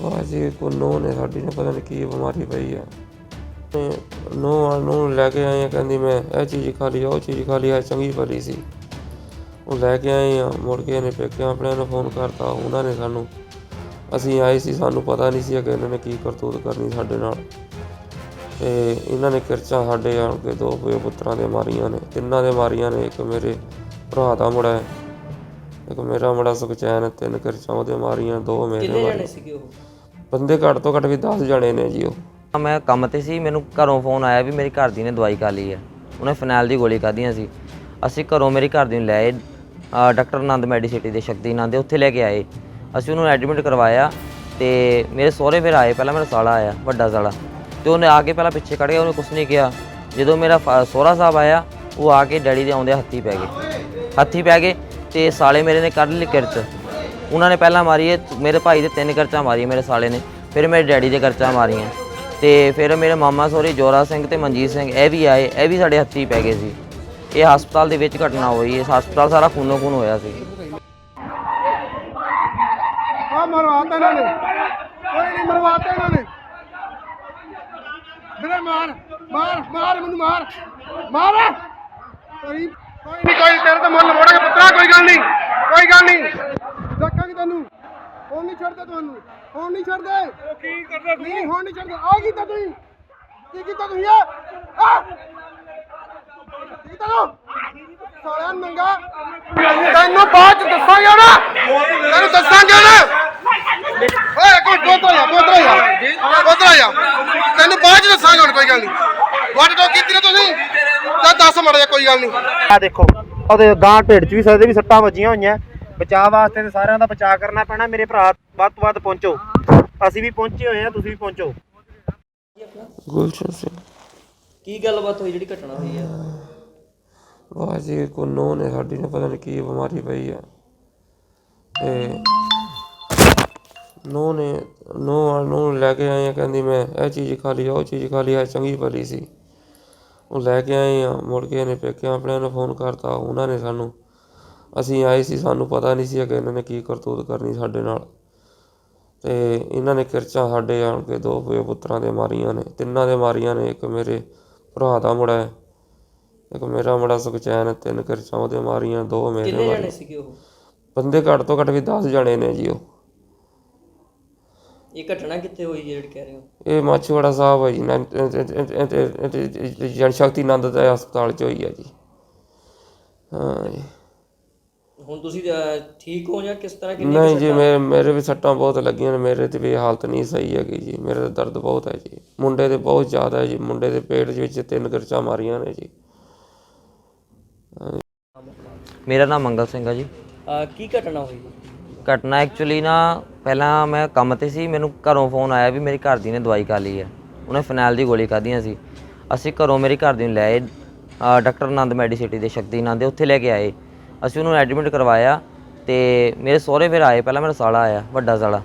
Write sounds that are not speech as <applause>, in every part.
ਵਾਹ ਜੀ, ਕੋ ਨੋ ਨੇ, ਸਾਡੀ ਨੇ ਪਤਾ ਨਹੀਂ ਕੀ ਬਿਮਾਰੀ ਪਈ ਆ। ਨੋ ਨੂੰ ਲੈ ਕੇ ਆਏ ਆ, ਕਹਿੰਦੀ ਮੈਂ ਇਹ ਚੀਜ਼ ਖਾ ਲਈ, ਉਹ ਚੀਜ਼ ਖਾ ਲਈ ਆ ਚੰਗੀ ਭਲੀ ਸੀ। ਉਹ ਲੈ ਕੇ ਆਏ ਆ, ਮੁੜ ਕੇ ਨੇ ਪੇਕਿਆਂ ਆਪਣਿਆਂ ਨੂੰ ਫੋਨ ਕਰਤਾ, ਉਹਨਾਂ ਨੇ ਸਾਨੂੰ, ਅਸੀਂ ਆਏ ਸੀ, ਸਾਨੂੰ ਪਤਾ ਨਹੀਂ ਸੀ ਕਿ ਇਹਨਾਂ ਨੇ ਕੀ ਕਰਤੂਤ ਕਰਨੀ ਸਾਡੇ ਨਾਲ। ਤੇ ਇਹਨਾਂ ਨੇ ਕਿਰਚਾਂ ਸਾਡੇ ਆਣ ਕੇ ਦੋ ਪੇ ਪੁੱਤਰਾਂ ਦੇ ਮਾਰੀਆਂ ਨੇ, ਤਿੰਨਾਂ ਦੇ ਮਾਰੀਆਂ ਨੇ, ਇੱਕ ਮੇਰੇ ਭਰਾ ਦਾ ਮੁੰਡਾ ਹੈ। ਇੱਕ ਮੇਰਾ ਮੁੰਡਾ ਸੁਖਚੈਨ ਹੈ, ਤਿੰਨ ਕਿਰਚਾਂ ਉਹਦੇ ਮਾਰੀਆਂ ਦੋ ਮੇਰੇ ਕਿੰਨੇ ਮਾਰੀਆਂ। ਜਣੇ ਸੀਗੇ ਉਹ? ਬੰਦੇ ਘੱਟ ਤੋਂ ਘੱਟ ਵੀ 10 ਜਣੇ ਨੇ ਜੀ ਉਹ। ਮੈਂ ਕੰਮ ਤੇ ਸੀ ਮੈਨੂੰ ਘਰੋਂ ਫੋਨ ਆਇਆ ਵੀ ਮੇਰੀ ਘਰ ਦੀ ਨੇ ਦਵਾਈ ਖਾ ਲਈ ਹੈ ਉਹਨੇ ਫਨੈਲ ਦੀ ਗੋਲੀ ਖਾਧੀਆਂ ਸੀ। ਅਸੀਂ ਘਰੋਂ ਮੇਰੀ ਘਰ ਦੀ ਨੂੰ ਲੈ ਆਏ ਅ, ਡਾਕਟਰ ਆਨੰਦ ਮੈਡੀਸਿਟੀ ਦੇ ਸ਼ਕਤੀ ਆਨੰਦ ਦੇ ਉੱਥੇ ਲੈ ਕੇ ਆਏ। ਅਸੀਂ ਉਹਨੂੰ ਐਡਮਿਟ ਕਰਵਾਇਆ ਤੇ ਮੇਰੇ ਸਹੁਰੇ ਫਿਰ ਆਏ ਪਹਿਲਾਂ ਮੇਰਾ ਸਾਲਾ ਆਇਆ ਵੱਡਾ ਸਾਲਾ। ਤੇ ਉਹਨੇ ਆ ਕੇ ਪਹਿਲਾਂ ਪਿੱਛੇ ਖੜ ਗਿਆ ਉਹਨੇ ਕੁਝ ਨਹੀਂ ਕਿਹਾ। ਜਦੋਂ ਮੇਰਾ ਫਾ- ਸਹੁਰਾ ਸਾਹਿਬ ਆਇਆ ਉਹ ਆ ਕੇ ਡੈਡੀ ਦੇ ਆਉਂਦੇ ਹੱਥੀ ਪੈ ਗਏ। ਹੱਥੀ ਪੈ ਗਏ। ਤੇ ਸਾਲੇ ਮੇਰੇ ਨੇ ਕੱਢ ਲਈ ਕਿਰਚ ਉਹਨਾਂ ਨੇ ਪਹਿਲਾਂ ਮਾਰੀ ਹੈ ਮੇਰੇ ਭਾਈ ਦੇ ਤਿੰਨ ਕਰਚਾਂ ਮਾਰੀਆਂ ਮੇਰੇ ਸਾਲੇ ਨੇ, ਫਿਰ ਮੇਰੇ ਡੈਡੀ ਦੇ ਕਰਚਾਂ ਮਾਰੀਆਂ। ਤੇ ਫਿਰ ਮੇਰੇ ਮਾਮਾ ਸੋਰੀ, ਜੋਰਾ ਸਿੰਘ ਤੇ ਮਨਜੀਤ ਸਿੰਘ, ਇਹ ਵੀ ਆਏ, ਇਹ ਵੀ ਸਾਡੇ ਹੱਥੀ ਪੈ ਗਏ ਸੀ। ਇਹ ਹਸਪਤਾਲ ਦੇ ਵਿੱਚ ਘਟਨਾ ਹੋਈ, ਇਸ ਹਸਪਤਾਲ ਸਾਰਾ ਖੂਨੋ ਖੂਨ ਹੋਇਆ ਸੀ। ਆ ਮਰਵਾਤਾ ਇਹਨਾਂ ਨੇ। ਕੋਈ ਨਹੀਂ ਮਰਵਾਤਾ ਇਹਨਾਂ ਨੇ। ਵੀਰੇ ਮਾਰ ਮਾਰ ਮਾਰ, ਮੈਨੂੰ ਮਾਰ। ਮਾਰ। ਕੋਈ ਕੋਈ ਨਹੀਂ ਕੋਈ ਤੇਰੇ ਤੇ ਮੁੱਲ ਮੋੜਾਂਗੇ ਪੁੱਤਰਾ ਕੋਈ ਗੱਲ ਨਹੀਂ ਕੋਈ ਗੱਲ ਨਹੀਂ ਰੱਖਾਂਗੇ ਤੈਨੂੰ। ਹੁਣ ਨਹੀਂ ਛੱਡਦੇ ਤੁਹਾਨੂੰ। ਹੁਣ ਨਹੀਂ ਛੱਡਦੇ। ਕੀ ਕਰਦੇ ਨਹੀਂ ਹੁਣ ਨਹੀਂ ਛੱਡਦੇ। ਆ ਤੁਸੀਂ? ਕੀ ਕੀਤਾ ਤੁਸੀਂ ਆ ਆ ਕੀ ਕੀਤਾ ਤੂੰ? ਸਾਲਿਆ ਨੰਗਾ। ਤੈਨੂੰ ਬਾਅਦ ਚ ਦੱਸਾਂਗੇ ਨਾ ਤੈਨੂੰ ਦੱਸਾਂਗੇ ਨਾ ਓਏ ਕੋਈ ਕੋਤਰਾ ਜਾ ਕੋਤਰਾ ਜਾ ਕੋਤਰਾ ਜਾ ਤੈਨੂੰ ਬਾਅਦ ਚ ਦੱਸਾਂਗੇ ਹੁਣ ਕੋਈ ਗੱਲ ਨਹੀਂ ਵਾਟ ਟੋ ਕੀਤੀ ਨਾ ਤੁਸੀਂ? ਤਾਂ ਦੱਸ ਮੜ ਜਾ ਕੋਈ ਗੱਲ ਨਹੀਂ। ਆ ਦੇਖੋ ਉਹਦੇ ਗਾਂ ਢਿੱਡ 'ਚ ਵੀ ਸਕਦੇ ਵੀ ਸੱਟਾਂ ਵੱਜੀਆਂ ਹੋਈਆਂ। ਬਚਾਅ ਵਾਸਤੇ ਤੇ ਸਾਰਿਆਂ ਦਾ ਬਚਾਅ ਕਰਨਾ ਪੈਣਾ। ਮੇਰੇ ਭਰਾ ਵੱਧ ਤੋਂ ਵੱਧ ਪਹੁੰਚੋ। ਅਸੀਂ ਵੀ ਪਹੁੰਚੇ ਹੋਏ ਆ ਤੁਸੀਂ ਵੀ ਪਹੁੰਚੋ। ਗੁਲਸ਼ਨ ਸਿੰਘ। ਕੀ ਗੱਲਬਾਤ ਹੋਈ ਜਿਹੜੀ ਘਟਨਾ ਹੋਈ ਹੈ ਵਾਹ ਜੀ ਕੋ ਨੋ ਨੇ ਸਾਡੀ ਨੇ ਪਤਾ ਨਹੀਂ ਕੀ ਬਿਮਾਰੀ ਪਈ ਆ। ਤੇ ਨੋ ਨੇ ਨੋ ਨੂੰ ਲੈ ਕੇ ਆਏ ਆ ਕਹਿੰਦੀ ਮੈਂ ਇਹ ਚੀਜ਼ ਖਾ ਲਈ ਉਹ ਚੀਜ਼ ਖਾ ਲਈ ਆ ਚੰਗੀ ਭਲੀ ਸੀ। ਉਹ ਲੈ ਕੇ ਆਏ ਆ ਮੁੜ ਕੇ ਇਹਨੇ ਪੇਕਿਆਂ ਆਪਣਿਆਂ ਨੂੰ ਫੋਨ ਕਰਤਾ ਉਹਨਾਂ ਨੇ ਸਾਨੂੰ। ਅਸੀਂ ਆਏ ਸੀ ਸਾਨੂੰ ਪਤਾ ਨਹੀਂ ਸੀ ਕਿ ਇਹਨਾਂ ਨੇ ਕੀ ਕਰਤੂਤ ਕਰਨੀ ਸਾਡੇ ਨਾਲ। ਤੇ ਇਹਨਾਂ ਨੇ ਕਿਰਚਾਂ ਸਾਡੇ ਆਣ ਕੇ ਦੋ ਪੇ ਪੁੱਤਰਾਂ ਦੇ ਮਾਰੀਆਂ ਨੇ ਤਿੰਨਾਂ ਦੇ ਮਾਰੀਆਂ ਨੇ ਇੱਕ ਮੇਰੇ ਭਰਾ ਦਾ ਮੁੰਡਾ ਹੈ ਇੱਕ ਮੇਰਾ ਮੁੰਡਾ ਸੁਖਚੈਨ ਹੈ, ਤਿੰਨ ਕਿਰਚਾਂ ਉਹਦੇ ਮਾਰੀਆਂ ਦੋ ਮੇਰੇ ਕਿੰਨੇ ਜਣੇ ਮਾਰੀਆਂ ਸੀਗੇ ਉਹ? ਬੰਦੇ ਘੱਟ ਤੋਂ ਘੱਟ ਵੀ 10 ਜਣੇ ਨੇ ਜੀ ਉਹ। ਇਹ ਘਟਨਾ ਕਿੱਥੇ ਹੋਈ ਹੈ ਜਿਹੜੀ ਕਹਿ ਰਹੇ ਹੋ ਇਹ ਮਾਛੀਵਾੜਾ ਸਾਹਿਬ ਹੈ ਜੀ ਨਾ- ਜਨ ਸ਼ਕਤੀ ਆਨੰਦ ਦਾ ਹਸਪਤਾਲ ਚ ਹੋਈ ਹੈ ਜੀ ਹਾਂ ਜੀ। ਹੁਣ ਤੁਸੀਂ ਅਹ, ਠੀਕ ਹੋ ਜਾਂ ਕਿਸ ਤਰ੍ਹਾਂ ਕਿੰਨੀ ਨਹੀਂ ਜੀ ਮੇਰੇ ਮੇਰੇ ਵੀ ਸੱਟਾਂ ਬਹੁਤ ਲੱਗੀਆਂ ਨੇ ਮੇਰੇ ਤੇ ਵੀ ਹਾਲਤ ਨਹੀਂ ਸਹੀ ਹੈਗੀ ਜੀ ਮੇਰੇ ਤੇ ਦਰਦ ਬਹੁਤ ਹੈ ਜੀ ਮੁੰਡੇ ਦੇ ਬਹੁਤ ਜ਼ਿਆਦਾ ਹੈ ਜੀ ਮੁੰਡੇ ਦੇ ਪੇਟ ਦੇ ਵਿੱਚ ਤਿੰਨ ਕਿਰਚਾਂ ਮਾਰੀਆਂ ਨੇ ਜੀ ਮੇਰਾ ਨਾਮ ਮੰਗਲ ਸਿੰਘ ਆ ਜੀ ਅਹ, ਕੀ ਘਟਨਾ ਹੋਈ ਘਟਨਾ ਐਕਚੁਅਲੀ ਨਾ ਪਹਿਲਾਂ ਮੈਂ ਕੰਮ ਤੇ ਸੀ ਮੈਨੂੰ ਘਰੋਂ ਫੋਨ ਆਇਆ ਵੀ ਮੇਰੀ ਘਰ ਦੀ ਨੇ ਦਵਾਈ ਖਾ ਲਈ ਹੈ। ਉਹਨੇ ਫਨੈਲ ਦੀ ਗੋਲੀ ਖਾਧੀਆਂ ਸੀ। ਅਸੀਂ ਘਰੋਂ ਮੇਰੀ ਘਰ ਦੀ ਨੂੰ ਲੈ ਆਏ ਅ, ਡਾਕਟਰ ਆਨੰਦ ਮੈਡੀਸਿਟੀ ਦੇ ਸ਼ਕਤੀ ਆਨੰਦ ਦੇ ਉੱਥੇ ਲੈ ਕੇ ਆਏ। ਅਸੀਂ ਉਹਨੂੰ ਐਡਮਿਟ ਕਰਵਾਇਆ ਤੇ ਮੇਰੇ ਸਹੁਰੇ ਫਿਰ ਆਏ ਪਹਿਲਾਂ ਮੇਰਾ ਸਾਲਾ ਆਇਆ ਵੱਡਾ ਸਾਲਾ।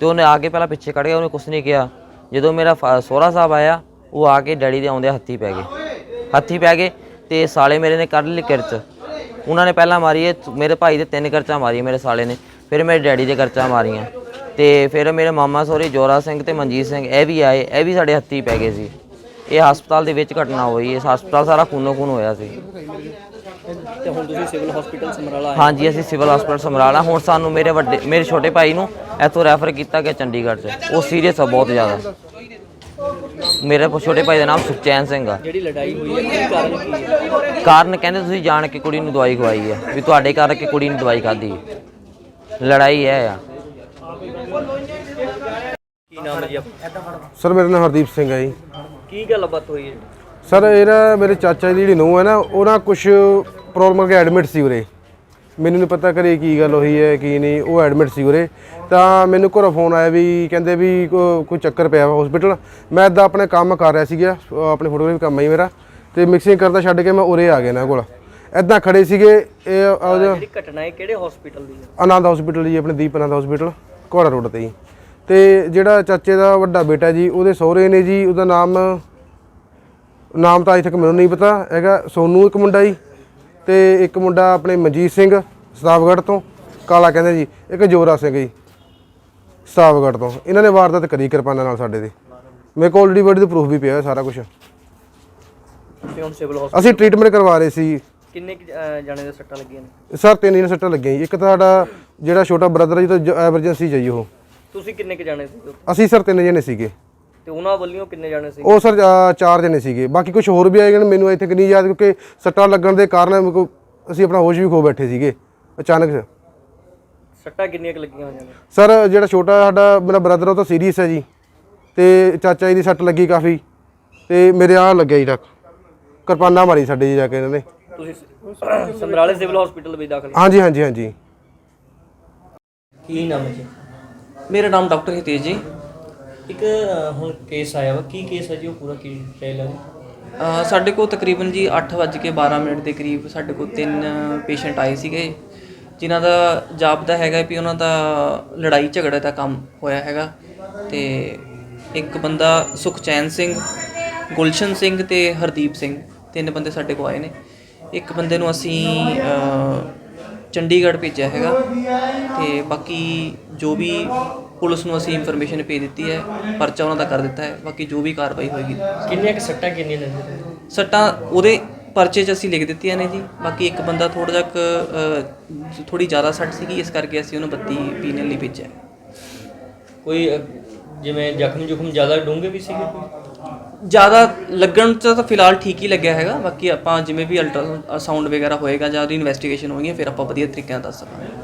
ਤੇ ਉਹਨੇ ਆ ਕੇ ਪਹਿਲਾਂ ਪਿੱਛੇ ਖੜ ਗਿਆ ਉਹਨੇ ਕੁਝ ਨਹੀਂ ਕਿਹਾ। ਜਦੋਂ ਮੇਰਾ ਫਾ- ਸਹੁਰਾ ਸਾਹਿਬ ਆਇਆ ਉਹ ਆ ਕੇ ਡੈਡੀ ਦੇ ਆਉਂਦੇ ਹੱਥੀ ਪੈ ਗਏ। ਹੱਥੀ ਪੈ ਗਏ ਤੇ ਸਾਲੇ ਮੇਰੇ ਨੇ ਕੱਢ ਲਈ ਕਿਰਚ। ਉਹਨਾਂ ਨੇ ਪਹਿਲਾਂ ਮਾਰੀ ਹੈ ਮੇਰੇ ਭਾਈ ਦੇ ਤਿੰਨ ਕਿਰਚਾਂ ਮਾਰੀਆਂ ਮੇਰੇ ਸਾਲੇ ਨੇ। ਫਿਰ ਮੇਰੇ ਡੈਡੀ ਦੇ ਕਰਚਾਂ ਮਾਰੀਆਂ ਤੇ ਫਿਰ ਮੇਰੇ ਮਾਮਾ ਸੋਰੀ ਜੋਰਾ ਸਿੰਘ ਤੇ ਮਨਜੀਤ ਸਿੰਘ ਇਹ ਵੀ ਆਏ ਇਹ ਵੀ ਸਾਡੇ ਹੱਥੀ ਪੈ ਗਏ ਸੀ। ਇਹ ਹਸਪਤਾਲ ਦੇ ਵਿੱਚ ਘਟਨਾ ਹੋਈ ਇਸ ਹਸਪਤਾਲ ਸਾਰਾ ਖੂਨੋ ਖੂਨ ਹੋਇਆ ਸੀ। ਤੇ ਹੁਣ ਤੁਸੀਂ ਸਿਵਲ ਹਸਪੀਟਲ ਸਮਰਾਲਾ ਆਏ। ਹਾਂਜੀ ਅਸੀਂ ਸਿਵਲ ਹਸਪਤਾਲ ਸਮਰਾਲਾ ਹੁਣ ਸਾਨੂੰ ਮੇਰੇ ਵੱਡੇ ਮੇਰੇ ਛੋਟੇ ਭਾਈ ਨੂੰ ਇੱਥੋਂ ਰੈਫਰ ਕੀਤਾ ਗਿਆ ਚੰਡੀਗੜ੍ਹ 'ਚ। ਉਹ ਸੀਰੀਅਸ ਆ ਬਹੁਤ ਜ਼ਿਆਦਾ। ਮੇਰੇ ਛੋਟੇ ਭਾਈ ਦਾ ਨਾਮ ਸੁਖਚੈਨ ਸਿੰਘ ਆ। ਜਿਹੜੀ ਲੜਾਈ ਹੋਈ ਹੈ ਕਾਰਨ ਕੀ ਹੈ? ਕਾਰਨ ਕਹਿੰਦੇ ਤੁਸੀਂ ਜਾਣ ਕੇ ਕੁੜੀ ਨੂੰ ਦਵਾਈ ਖਵਾਈ ਹੈ ਵੀ ਤੁਹਾਡੇ ਕਰਕੇ ਕੁੜੀ ਨੇ ਦਵਾਈ ਖਾਧੀ। ਹੈ ਲੜਾਈ ਹੈ ਆ। ਕੀ ਨਾਮ ਹੈ ਜੀ ਆਪਣਾ? ਸਰ ਮੇਰਾ ਨਾਮ ਹਰਦੀਪ ਸਿੰਘ ਹੈ ਜੀ। ਕੀ ਗੱਲਬਾਤ ਹੋਈ ਹੈ? ਸਰ ਇਹਦਾ ਮੇਰੇ ਚਾਚਾ ਦੀ ਜਿਹੜੀ ਨੂੰਹ ਹੈ ਨਾ ਉਹ ਨਾ ਕੁਝ ਪ੍ਰੋਬਲਮ ਕਰਕੇ ਐਡਮਿਟ ਸੀ ਉਰੇ। ਮੈਨੂੰ ਨਹੀਂ ਪਤਾ ਕਰੇ ਕੀ ਗੱਲ ਹੋਈ ਹੈ ਕੀ ਨਹੀਂ ਉਹ ਐਡਮਿਟ ਸੀ ਉਰੇ। ਤਾਂ ਮੈਨੂੰ ਘਰੋਂ ਫੋਨ ਆਇਆ ਵੀ ਕਹਿੰਦੇ ਵੀ ਕੋ- ਕੋਈ ਚੱਕਰ ਪਿਆ ਵਾ ਹਸਪੀਟਲ ਮੈਂ ਇੱਦਾਂ ਆਪਣੇ ਕੰਮ ਕਰ ਰਿਹਾ ਸੀਗਾ ਅਹ ਆਪਣੇ ਫੋਟੋਗ੍ਰਾਫੀ ਕੰਮ ਹੈ ਜੀ ਮੇਰਾ। ਤੇ ਮਿਕਸਿੰਗ ਕਰਦਾ ਛੱਡ ਕੇ ਮੈਂ ਉਰੇ ਆ ਗਿਆ ਇਹਨਾਂ ਕੋਲ। ਇੱਦਾਂ ਖੜੇ ਸੀਗੇ ਇਹ ਉਹਦਾ ਜਿਹੜੀ ਘਟਨਾ ਹੈ ਕਿਹੜੇ ਹਸਪੀਟਲ ਦੀ ਹੈ? ਆਨੰਦ ਹਸਪੀਟਲ ਜੀ ਆਪਣੇ ਦੀਪ ਆਨੰਦ ਹਸਪੀਟਲ ਘੋੜਾ ਰੋਡ ਤੇ ਜੀ। ਤੇ ਜਿਹੜਾ ਚਾਚੇ ਦਾ ਵੱਡਾ ਬੇਟਾ ਜੀ ਉਹਦੇ ਸਹੁਰੇ ਨੇ ਜੀ ਉਹਦਾ ਨਾਮ ਨਾਮ ਤਾਂ ਅਜੇ ਤੱਕ ਮੈਨੂੰ ਨਹੀਂ ਪਤਾ ਹੈਗਾ ਸੋਨੂ ਇੱਕ ਮੁੰਡਾ ਜੀ ਤੇ ਇੱਕ ਮੁੰਡਾ ਆਪਣੇ ਮਨਜੀਤ ਸਿੰਘ ਸਤਾਵਗੜ੍ਹ ਤੋਂ ਕਾਲਾ ਕਹਿੰਦੇ ਜੀ ਇੱਕ ਜੋਰਾ ਸਿੰਘ ਜੀ ਸਤਾਵਗੜ ਤੋਂ। ਇਹਨਾਂ ਨੇ ਵਾਰਦਾਤ ਕਰੀ ਕਿਰਪਾਨਾਂ ਨਾਲ ਸਾਡੇ ਤੇ। ਮੇਰੇ ਕੋਲ ਆਲਰੇਡੀ ਬੜੀ ਦਾ ਪ੍ਰੂਫ ਵੀ ਪਿਆ ਸਾਰਾ ਕੁਝ ਹੁਣ ਸਿਵਲ ਅਸੀਂ ਟ੍ਰੀਟਮੈਂਟ ਕਰਵਾ ਰਹੇ ਸੀ। ਕਿੰਨੇ ਕੁ, ਅਹ, ਜਾਣੇ ਦੇ ਸੱਟਾਂ ਲੱਗੀਆਂ ਨੇ? ਸਰ ਤਿੰਨ ਦਿਨ ਸੱਟਾਂ ਲੱਗੀਆਂ ਜੀ। ਇੱਕ ਤਾਂ ਸਾਡਾ ਜਿਹੜਾ ਛੋਟਾ ਬ੍ਰਦਰ ਹੈ ਜੀ ਤਾਂ ਐਮਰਜੈਂਸੀ ਜਾਈ ਉਹ। ਤੁਸੀਂ ਕਿੰਨੇ ਕੁ ਜਾਣੇ ਸੀ ਅਸੀਂ ਸਰ ਤਿੰਨ ਜਣੇ ਸੀਗੇ। ਤੇ ਉਹਨਾਂ ਵੱਲੋਂ ਕਿੰਨੇ ਜਾਣੇ ਸੀ ਉਹ ਸਰ ਅ, ਚਾਰ ਜਣੇ ਸੀਗੇ। ਬਾਕੀ ਕੁਝ ਹੋਰ ਵੀ ਆਏ ਗਏ ਨੇ, ਮੈਨੂੰ ਇੱਥੇ ਕਿ ਨਹੀਂ ਯਾਦ ਕਿਉਂਕਿ ਸੱਟਾਂ ਲੱਗਣ ਦੇ ਕਾਰਨ ਮੇਰੇ ਕੋਲ- ਅਸੀਂ ਆਪਣਾ ਹੋਸ਼ ਵੀ ਖੋ ਬੈਠੇ ਸੀਗੇ ਅਚਾਨਕ ਸੱਟਾਂ ਕਿੰਨੀਆਂ ਕੁ ਲੱਗੀਆਂ ਹੋਈਆਂ ਨੇ? ਸਰ ਜਿਹੜਾ ਛੋਟਾ ਸਾਡਾ ਮੇਰਾ ਬ੍ਰਦਰ ਉਹ ਤਾਂ ਸੀਰੀਅਸ ਹੈ ਜੀ। ਤੇ ਚਾਚਾ ਜੀ ਦੀ ਸੱਟ ਲੱਗੀ ਕਾਫੀ। ਤੇ ਮੇਰੇ ਆ ਲੱਗਿਆ ਜੀ ਟੱਕ। ਕਿਰਪਾਨਾਂ ਮਾਰੀ ਸਾਡੇ ਜੀ ਜਾ ਕੇ ਇਹਨਾਂ ਨੇ। ਤੁਸੀਂ ਸ- <clears throat> ਸਮਰਾਲੇ ਸਿਵਲ ਹਸਪੀਟਲ ਵਿੱਚ ਦਾਖਲ ਹਾਂਜੀ ਹਾਂਜੀ ਹਾਂਜੀ। ਕੀ ਨਾਮ ਹੈ ਜੀ? ਮੇਰਾ ਨਾਮ ਡਾਕਟਰ ਹਿਤੇਜ ਜੀ। ਇੱਕ ਹੁਣ ਕੇਸ ਆਇਆ ਵਾ। ਕੀ ਕੇਸ ਹੈ ਜੀ? ਉਹ ਪੂਰਾ ਕੀ ਡਿਟੇਲ ਹੈ ਅ, ਸਾਡੇ ਕੋਲ ਤਕਰੀਬਨ ਜੀ 8:12 ਮਿੰਟ ਦੇ ਕਰੀਬ ਸਾਡੇ ਕੋਲ ਤਿੰਨ ਪੇਸ਼ੈਂਟ ਆਏ ਸੀਗੇ ਜਿਨ੍ਹਾਂ ਦਾ ਜਾਪਦਾ ਹੈਗਾ ਵੀ ਉਹਨਾਂ ਦਾ ਲੜਾਈ ਝਗੜੇ ਦਾ ਕੰਮ ਹੋਇਆ ਹੈਗਾ। ਤੇ ਇੱਕ ਬੰਦਾ ਸੁਖਚੈਨ ਸਿੰਘ ਗੁਲਸ਼ਨ ਸਿੰਘ ਤੇ ਹਰਦੀਪ ਸਿੰਘ। ਤਿੰਨ ਬੰਦੇ ਸਾਡੇ ਕੋਲ ਆਏ ਨੇ। ਇੱਕ ਬੰਦੇ ਨੂੰ ਅਸੀਂ ਚੰਡੀਗੜ੍ਹ ਭੇਜਿਆ ਹੈਗਾ ਤੇ ਬਾਕੀ ਜੋ ਵੀ ਪੁਲਿਸ ਨੂੰ ਅਸੀਂ ਇਨਫੋਰਮੇਸ਼ਨ ਭੇਜ ਦਿੱਤੀ ਹੈ ਪਰਚਾ ਉਹਨਾਂ ਦਾ ਕਰ ਦਿੱਤਾ ਹੈ ਬਾਕੀ ਜੋ ਵੀ ਕਾਰਵਾਈ ਹੋਏਗੀ। ਕਿੰਨੀਆਂ ਕੁ ਸੱਟਾਂ ਕਿੰਨੀਆਂ ਨੇ ਸੱਟਾਂ ਉਹਦੇ ਪਰਚੇ 'ਚ ਅਸੀਂ ਲਿਖ ਦਿੱਤੀਆਂ ਨੇ ਜੀ ਬਾਕੀ ਇੱਕ ਬੰਦਾ ਥੋੜਾ ਜਿਹਾ ਥੋੜੀ ਜ਼ਿਆਦਾ ਸੱਟ ਸੀਗੀ ਇਸ ਕਰਕੇ ਅਸੀਂ ਉਹਨੂੰ ਬੱਤੀ ਪੀਣ ਲਈ ਭੇਜਿਆ। ਕੋਈ ਜਿਵੇਂ ਜ਼ਖਮ ਜੁਖਮ ਜ਼ਿਆਦਾ ਡੂੰਘੇ ਵੀ ਸੀਗੇ ਕੋਈ? ਜ਼ਿਆਦਾ ਲੱਗਣ 'ਚ ਤਾਂ ਫਿਲਹਾਲ ਠੀਕ ਹੀ ਲੱਗਿਆ ਹੈਗਾ। ਬਾਕੀ ਆਪਾਂ ਜਿਵੇਂ ਵੀ ਅਲਟਰਾ ਸਾਊਂਡ ਵਗੈਰਾ ਹੋਏਗਾ ਜਾਂ ਉਹਦੀ ਇਨਵੈਸਟੀਗੇਸ਼ਨ ਹੋਏਗੀ, ਫਿਰ ਆਪਾਂ ਵਧੀਆ ਤਰੀਕੇ ਨਾਲ ਦੱਸ ਸਕਾਂਗੇ।